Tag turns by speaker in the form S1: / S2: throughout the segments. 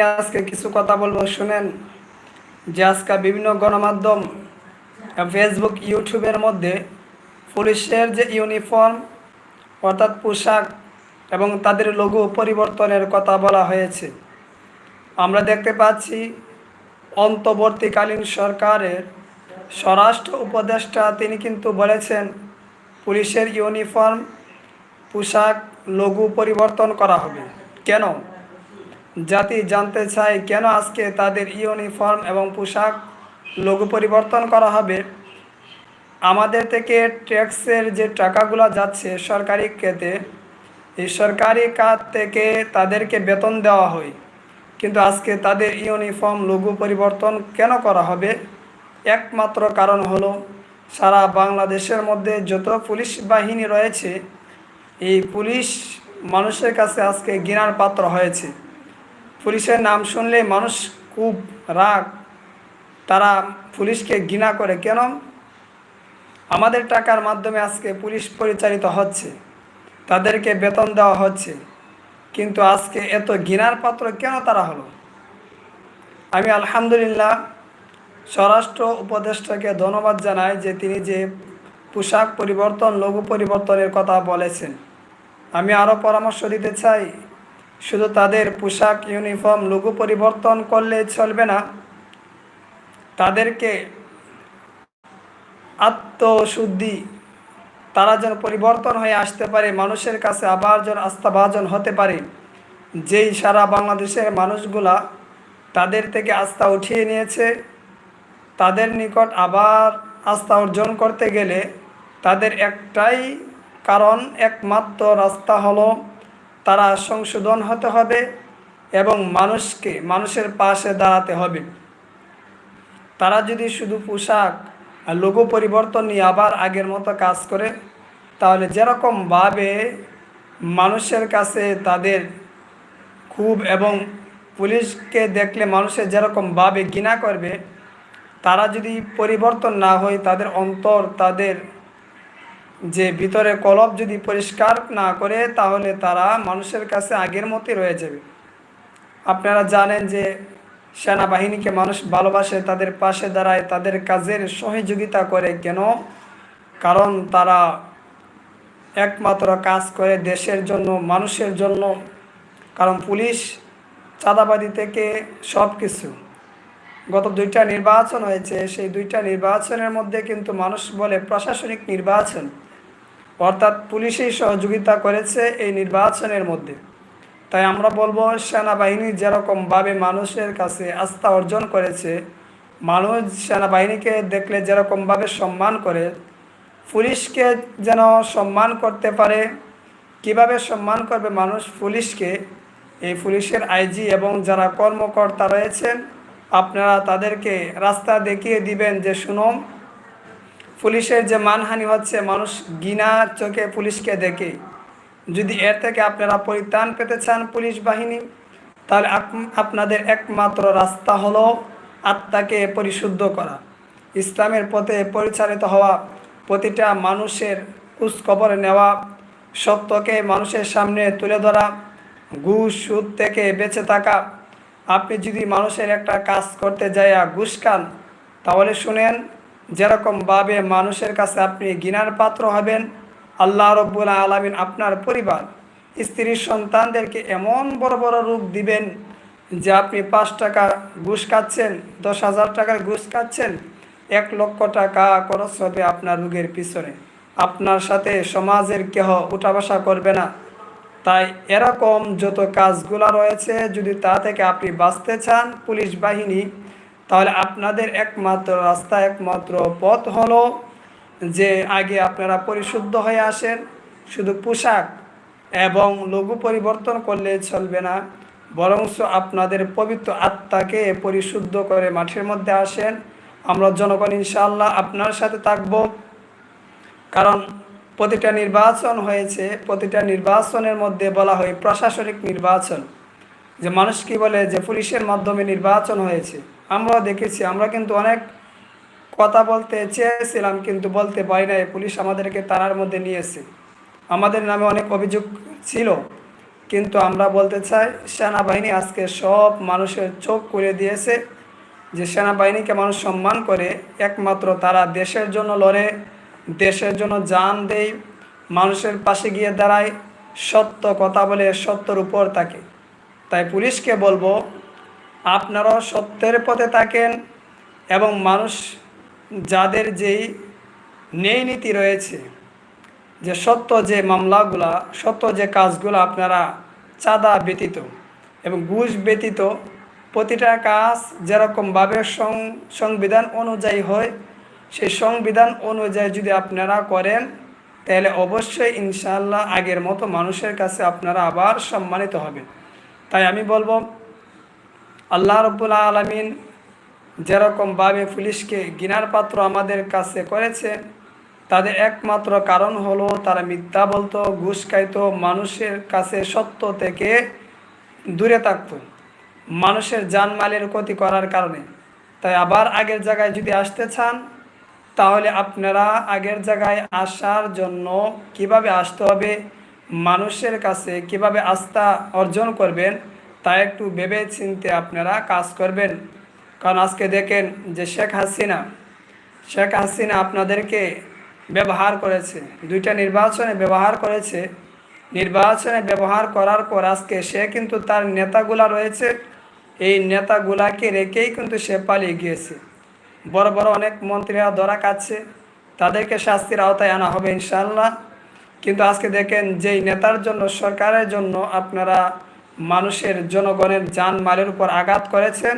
S1: আজকে কিছু কথা বলব, শুনেন। যে আজকে বিভিন্ন গণমাধ্যম ফেসবুক ইউটিউবের মধ্যে পুলিশের যে ইউনিফর্ম অর্থাৎ পোশাক এবং তাদের লঘু পরিবর্তনের কথা বলা হয়েছে। আমরা দেখতে পাচ্ছি, অন্তর্বর্তীকালীন সরকারের স্বরাষ্ট্র উপদেষ্টা তিনি কিন্তু বলেছেন, পুলিশের ইউনিফর্ম পোশাক লঘু পরিবর্তন করা হবে। কেন? জাতি জানতে চায় কেন আজকে তাদের ইউনিফর্ম এবং পোশাক লঘু পরিবর্তন করা হবে। আমাদের থেকে ট্যাক্সের যে টাকাগুলো যাচ্ছে সরকারি ক্ষেত্রে এই সরকারি কাজ থেকে তাদেরকে বেতন দেওয়া হয়। কিন্তু আজকে তাদের ইউনিফর্ম লঘু পরিবর্তন কেন করা হবে? একমাত্র কারণ হলো, সারা বাংলাদেশের মধ্যে যত পুলিশ বাহিনী রয়েছে, এই পুলিশ মানুষের কাছে আজকে ঘৃণার পাত্র হয়েছে। পুলিশের নাম শুনলে মানুষ খুব রাগ। তারা পুলিশকে ঘৃণা করে। কেন? আমাদের টাকার মাধ্যমে আজকে পুলিশ পরিচালিত হচ্ছে। তাদেরকে বেতন দেওয়া হচ্ছে। কিন্তু আজকে এত ঘৃণার পাত্র কেন তারা হলো? আমি আলহামদুলিল্লাহ স্বরাষ্ট্র উপদেষ্টাকে ধন্যবাদ জানাই যে তিনি যে পোশাক পরিবর্তন, লঘু পরিবর্তনের কথা বলেছেন। আমি আরও পরামর্শ দিতে চাই শুধু তাদের পোশাক, ইউনিফর্ম লঘু পরিবর্তন করলে চলবে না। তাদেরকে আত্মশুদ্ধি, তারা যেন পরিবর্তন হয়ে আসতে পারে, মানুষের কাছে আবার যেন আস্থাভাজন হতে পারে। যেই সারা বাংলাদেশের মানুষগুলা তাদের থেকে আস্থা উঠিয়ে নিয়েছে, তাদের নিকট আবার আস্থা অর্জন করতে গেলে তাদের একটাই কারণ, একমাত্র রাস্তা হলো তারা সংশোধন হতে হবে এবং মানুষকে, মানুষের পাশে দাঁড়াতে হবে। তারা যদি শুধু পোশাক লোগো পরিবর্তন নিয়ে আবার আগের মতো কাজ করে, তাহলে যেরকমভাবে মানুষের কাছে তাদের খুব এবং পুলিশকে দেখলে মানুষের যেরকমভাবে ঘৃণা করবে, তারা যদি পরিবর্তন না হয়, তাদের অন্তর তাদের যে ভিতরে কলব যদি পরিষ্কার না করে, তাহলে তারা মানুষের কাছে আগের মতোই রয়ে যাবে। আপনারা জানেন যে সেনাবাহিনীকে মানুষ ভালোবাসে, তাদের পাশে দাঁড়ায়, তাদের কাজের সহযোগিতা করে কেন? কারণ তারা একমাত্র কাজ করে দেশের জন্য, মানুষের জন্য। কারণ পুলিশ চাঁদাবাদি থেকে সব কিছু গত দুইটা নির্বাচন হয়েছে, সেই দুইটা নির্বাচনের মধ্যে কিন্তু মানুষ বলে প্রশাসনিক নির্বাচন। অর্থাৎ পুলিশেই সহযোগিতা করেছে এই নির্বাচনের মধ্যে। তাই আমরা বলব, সেনাবাহিনী যেরকমভাবে মানুষের কাছে আস্থা অর্জন করেছে, মানুষ সেনাবাহিনীকে দেখলে যেরকমভাবে সম্মান করে, পুলিশকে যেন সম্মান করতে পারে, কীভাবে সম্মান করবে মানুষ পুলিশকে, এই পুলিশের আইজি এবং যারা কর্মকর্তা রয়েছেন আপনারা তাদেরকে রাস্তা দেখিয়ে দিবেন যে, শুনুন, পুলিশের যে মানহানি হচ্ছে, মানুষ গিনা চোখে পুলিশকে দেখে। যদি এর থেকে আপনারা পরিত্রাণ পেতে চান পুলিশ বাহিনী, তাহলে আপনাদের একমাত্র রাস্তা হলো আত্মাকে পরিশুদ্ধ করা। ইসলামের পথে পরিচালিত হওয়া প্রতিটা মানুষের খোঁজখবর নেওয়া, সত্যকে মানুষের সামনে তুলে ধরা, ঘুষ, সুদ থেকে বেঁচে থাকা আপনি যদি মানুষের একটা কাজ করতে যাইয়া ঘুষ খান, তাহলে শুনেন যেরকমভাবে মানুষের কাছে আপনি গিনার পাত্র হবেন, আল্লাহ রব্বুল আলমিন আপনার পরিবার, স্ত্রীর সন্তানদেরকে এমন বড় বড় রূপ দিবেন যে আপনি পাঁচ টাকা ঘুষ খাচ্ছেন, দশ হাজার টাকার ঘুষ খাচ্ছেন, এক লক্ষ টাকা খরচ হবে আপনার রোগের পিছনে। আপনার সাথে সমাজের কেহ উঠা বসা করবে না। তাই এরকম যত কাজগুলো রয়েছে, যদি তা থেকে আপনি বাঁচতে চান পুলিশ বাহিনী, তাহলে আপনাদের একমাত্র রাস্তা, একমাত্র পথ হলো যে আগে আপনারা পরিশুদ্ধ হয়ে আসেন। শুধু পোশাক এবং লঘু পরিবর্তন করলে চলবে না, বরংস আপনাদের পবিত্র আত্মাকে পরিশুদ্ধ করে মাঠের মধ্যে আসেন। আমরা জনগণ ইনশাল্লাহ আপনার সাথে থাকব। কারণ প্রতিটা নির্বাচন হয়েছে, প্রতিটা নির্বাচনের মধ্যে বলা হয় প্রশাসনিক নির্বাচন। যে মানুষ কি বলে যে পুলিশের মাধ্যমে নির্বাচন হয়েছে। আমরাও দেখেছি, আমরা কিন্তু অনেক কথা বলতে চেয়েছিলাম, কিন্তু বলতে পারি নাই। পুলিশ আমাদেরকে তারার মধ্যে নিয়েছে আমাদের নামে অনেক অভিযোগ ছিল, কিন্তু আমরা বলতে চাই, সেনাবাহিনী আজকে সব মানুষের চোখ করে দিয়েছে যে সেনাবাহিনীকে মানুষ সম্মান করে, একমাত্র তারা দেশের জন্য লড়ে। দেশের জন্য জান দেয় মানুষের পাশে গিয়ে দাঁড়ায় সত্য কথা বলে সত্যর উপর থাকে তাই পুলিশকে বলব, আপনারাও সত্যের পথে থাকেন এবং মানুষ যাদের যেই ন্যায় নীতি রয়েছে, যে সত্য যে মামলাগুলা, সত্য যে কাজগুলো আপনারা চাঁদা ব্যতীত এবং ঘুষ ব্যতীত প্রতিটা কাজ যেরকমভাবে সং- সংবিধান অনুযায়ী হয় সেই সংবিধান অনুযায়ী যদি আপনারা করেন, তাহলে অবশ্যই ইনশাল্লাহ আগের মতো মানুষের কাছে আপনারা আবার সম্মানিত হবেন। তাই আমি বলব, আল্লাহ রব্বুল আলমিন যেরকমভাবে পুলিশকে গিনার পাত্র আমাদের কাছে করেছে, তাদের একমাত্র কারণ হলো তারা মিথ্যা বলতো, ঘুষ খাইতো, মানুষের কাছে সত্য থেকে দূরে থাকত, মানুষের জানমালের ক্ষতি করার কারণে। তাই আবার আগের জায়গায় যদি আসতে চান তাহলে আপনারা আগের জায়গায় আসার জন্য কীভাবে আসতে হবে, মানুষের কাছে কীভাবে আস্থা অর্জন করবেন, তা একটু ভেবে চিনতে আপনারা কাজ করবেন। কারণ আজকে দেখেন যে শেখ হাসিনা শেখ হাসিনা আপনাদেরকে ব্যবহার করেছে, দুইটা নির্বাচনে ব্যবহার করেছে। নির্বাচনে ব্যবহার করার পর আজকে সে কিন্তু তার নেতাগুলা রয়েছে, এই নেতাগুলাকে রেখেই কিন্তু সে পালিয়ে গিয়েছে। বড় বড় অনেক মন্ত্রীরা ধরা কাটছে তাদেরকে শাস্তির আওতায় আনা হবে ইনশাল্লাহ কিন্তু আজকে দেখেন যেই নেতার জন্য, সরকারের জন্য আপনারা মানুষের জনগণের যান মালের উপর আঘাত করেছেন,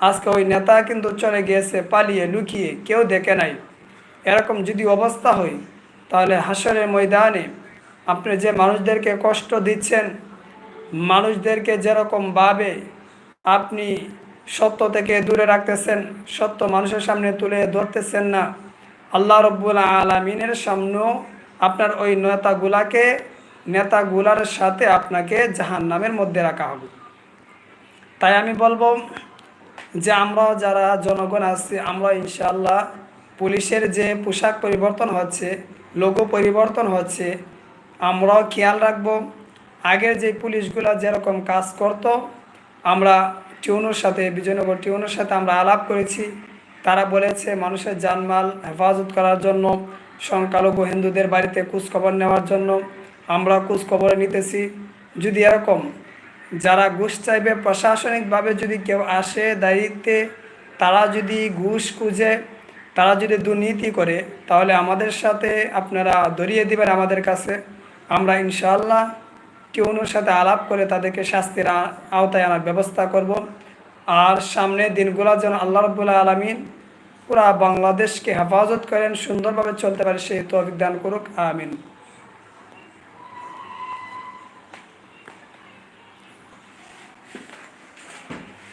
S1: আজকে ওই নেতা কিন্তু চলে গিয়েছে পালিয়ে, লুকিয়ে, কেউ দেখে নাই। এরকম যদি অবস্থা হয়, তাহলে হাসরের ময়দানে আপনি যে মানুষদেরকে কষ্ট দিচ্ছেন, মানুষদেরকে যেরকমভাবে আপনি সত্য থেকে দূরে রাখতেছেন, সত্য মানুষের সামনে তুলে ধরতেছেন না। আল্লাহ রব্বুল আলমিনের সামনেও আপনার ওই নেতাগুলাকে, নেতাগুলার সাথে আপনাকে জাহান নামের মধ্যে রাখা হবে। তাই আমি বলব যে আমরা যারা জনগণ আছি আমরা ইনশাল্লাহ পুলিশের যে পোশাক পরিবর্তন হচ্ছে, লোগো পরিবর্তন হচ্ছে, আমরাও খেয়াল রাখব। আগের যে পুলিশগুলা যেরকম কাজ করত, আমরা টিউনোর সাথে, বিজয়নগর টিউনোর সাথে আমরা আলাপ করেছি। তারা বলেছে, মানুষের জানমাল হেফাজত করার জন্য, সংখ্যালঘু হিন্দুদের বাড়িতে খোঁজখবর নেওয়ার জন্য আমরা খোঁজখবর নিতেছি। যদি এরকম, যারা ঘুষ চাইবে, প্রশাসনিকভাবে যদি কেউ আসে দায়িত্বে, তারা যদি ঘুষ খুঁজে, তারা যদি দুর্নীতি করে, তাহলে আমাদের সাথে আপনারা ধরিয়ে দিবেন আমাদের কাছে। আমরা ইনশাআল্লাহ টিউনোর সাথে আলাপ করে তাদেরকে শাস্তির আওতায় আনার ব্যবস্থা করব। আর সামনে দিনগুলো যেন আল্লাহ রবুল্লা আলমিন পুরা বাংলাদেশকে হেফাজত করেন, সুন্দরভাবে চলতে পারে সেই তো অভিজ্ঞান করুক, আমিন।